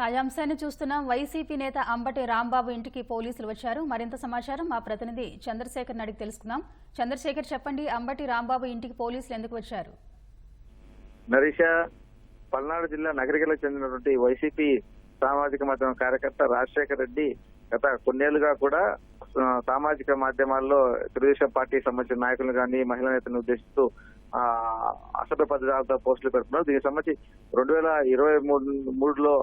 తాజాంశాన్ని అంశాన్ని చూస్తున్నాం. వైసీపీ నేత అంబటి రాంబాబు ఇంటికి పోలీసులు వచ్చారు. మరింత సమాచారం మా ప్రతినిధి చంద్రశేఖర్ నడికి తెలుసుకుందాం. చంద్రశేఖర్ చెప్పండి అంబటి రాంబాబు ఇంటికి పోలీసులు ఎందుకు వచ్చారు? నరీష పల్నాడు జిల్లా నగరికలకు చెందినటువంటి వైసీపీ సామాజిక మాధ్యమ కార్యకర్త రాజశేఖర్ రెడ్డి గత కొన్నేళ్ళుగా కూడా సామాజిక మాధ్యమాల్లో తెలుగుదేశం పార్టీకి సంబంధించిన నాయకులు కానీ మహిళా నేతలను ఉద్దేశిస్తూ ఆ అసభ్య పద్ధతులతో పోస్టులు పెడుతున్నారు. దీనికి సంబంధించి రెండు వేల ఇరవై మూడు మూడులో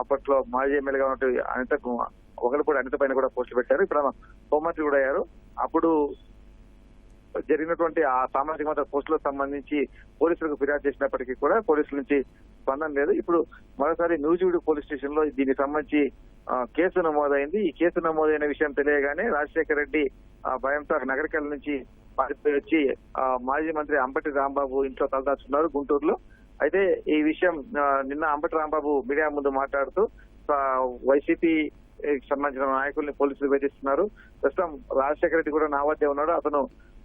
అప్పట్లో మాజీ ఎమ్మెల్యేగా ఉన్నటువంటి అనిత ఒకరు కూడా అనిత పైన కూడా పోస్టులు పెట్టారు. ఇప్పుడు హోంమంత్రి కూడా అయ్యారు. అప్పుడు జరిగినటువంటి ఆ సామాజిక మత పోస్టులకు సంబంధించి పోలీసులకు ఫిర్యాదు చేసినప్పటికీ కూడా పోలీసుల నుంచి స్పందన లేదు. ఇప్పుడు మరోసారి నూజివీడు పోలీస్ స్టేషన్లో దీనికి సంబంధించి కేసు నమోదైంది. ఈ కేసు నమోదైన విషయం తెలియగానే రాజశేఖర రెడ్డి ఆ, భయంతో నగరికల్ నుంచి పారిపోయి వచ్చి మాజీ మంత్రి అంబటి రాంబాబు ఇంట్లో తలదాచుకున్నారు గుంటూరులో. అయితే ఈ విషయం నిన్న అంబటి రాంబాబు మీడియా ముందు మాట్లాడుతూ వైసీపీ సంబంధించిన నాయకుల్ని పోలీసులు వేధిస్తున్నారు. ప్రస్తుతం రాజశేఖర రెడ్డి కూడా నా వద్దే ఉన్నాడు. అతను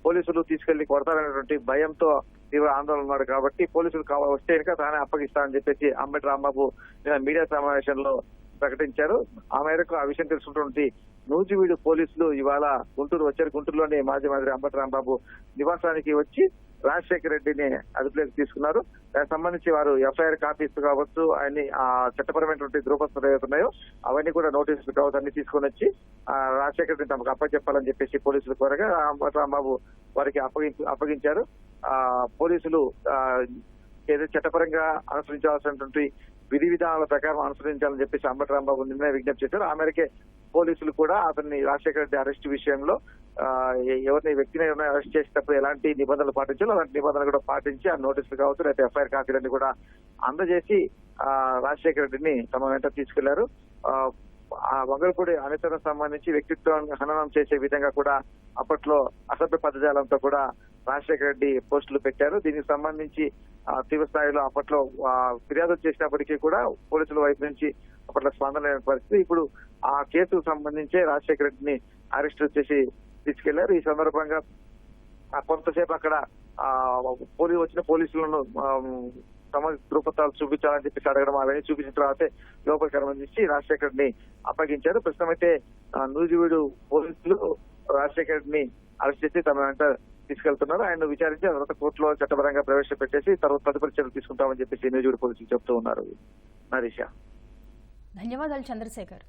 పోలీసులు తీసుకెళ్ళి కొడతారనేటువంటి భయంతో తీవ్ర ఆందోళన ఉన్నాడు కాబట్టి పోలీసులు కావాలి వస్తే కనుక తానే అప్పగిస్తానని చెప్పేసి అంబటి రాంబాబు నిన్న మీడియా సమావేశంలో ప్రకటించారు. ఆ మేరకు ఆ విషయం తెలుసుకున్నటువంటి నూజివీడు పోలీసులు ఇవాళ గుంటూరు వచ్చారు. గుంటూరులోని మాజీ మంత్రి అంబటి రాంబాబు నివాసానికి వచ్చి రాజశేఖర రెడ్డిని అదుపులోకి తీసుకున్నారు. దానికి సంబంధించి వారు ఎఫ్ఐఆర్ కాపీస్ కావచ్చు ఆయన్ని ఆ చట్టపరమైనటువంటి ధ్రువపత్రాలు ఏవైతున్నాయో అవన్నీ కూడా నోటీసులు కావచ్చు అన్ని తీసుకొని వచ్చి ఆ రాజశేఖర రెడ్డిని తమకు అప్పచెప్పాలని చెప్పేసి పోలీసులు కోరగా అంబటి రాంబాబు వారికి అప్పగించి అప్పగించారు. ఆ పోలీసులు ఆ ఏదో చట్టపరంగా అనుసరించాల్సినటువంటి విధి విధానాల ప్రకారం అనుసరించాలని చెప్పేసి అంబటి రాంబాబు నిన్న విజ్ఞప్తి చేశారు. ఆ మేరకే పోలీసులు కూడా అతన్ని రాజశేఖర రెడ్డి అరెస్ట్ విషయంలో ఎవరిని వ్యక్తిని ఎవరిని అరెస్ట్ చేసేటప్పుడు ఎలాంటి నిబంధనలు పాటించాలో అలాంటి నిబంధనలు కూడా పాటించి ఆ నోటీసులు కావచ్చు లేకపోతే ఎఫ్ఐఆర్ కాపీలన్నీ కూడా అందజేసి ఆ రాజశేఖర రెడ్డిని తమ వెంట తీసుకెళ్ళారు. ఆ, వంగలపూడి అనితరం సంబంధించి వ్యక్తిత్వం హననం చేసే విధంగా కూడా అప్పట్లో అసభ్య పదజాలంతో కూడా రాజశేఖర రెడ్డి పోస్టులు పెట్టారు. దీనికి సంబంధించి తీవ్ర స్థాయిలో అప్పట్లో ఫిర్యాదు చేసినప్పటికీ కూడా పోలీసుల వైపు నుంచి అప్పట్లో స్పందన లేని పరిస్థితి. ఇప్పుడు ఆ కేసుకు సంబంధించి రాజశేఖర రెడ్డిని అరెస్ట్ చేసి తీసుకెళ్ళారు. ఈ సందర్భంగా కొంతసేపు అక్కడ పోలీసు వచ్చిన పోలీసులను తమ ధృపత్రాలు చూపించాలని చెప్పేసి అడగడం అవన్నీ చూపించిన తర్వాతే లోపలికి అనుమతించి రాజశేఖర్ని అప్పగించారు. ప్రస్తుతం అయితే ఆ, నూజివీడు పోలీసులు రాజశేఖర్ రెడ్డిని అరెస్ట్ చేసి తమ వెంట తీసుకెళ్తున్నారు. ఆయన విచారించి ఆ తర్వాత కోర్టులో చట్టపరంగా ప్రవేశపెట్టేసి తర్వాత తదుపరి చర్యలు తీసుకుంటామని చెప్పేసి నూజివీడు పోలీసులు చెబుతూ ఉన్నారు. నరీష. ధన్యవాదాలు చంద్రశేఖర్.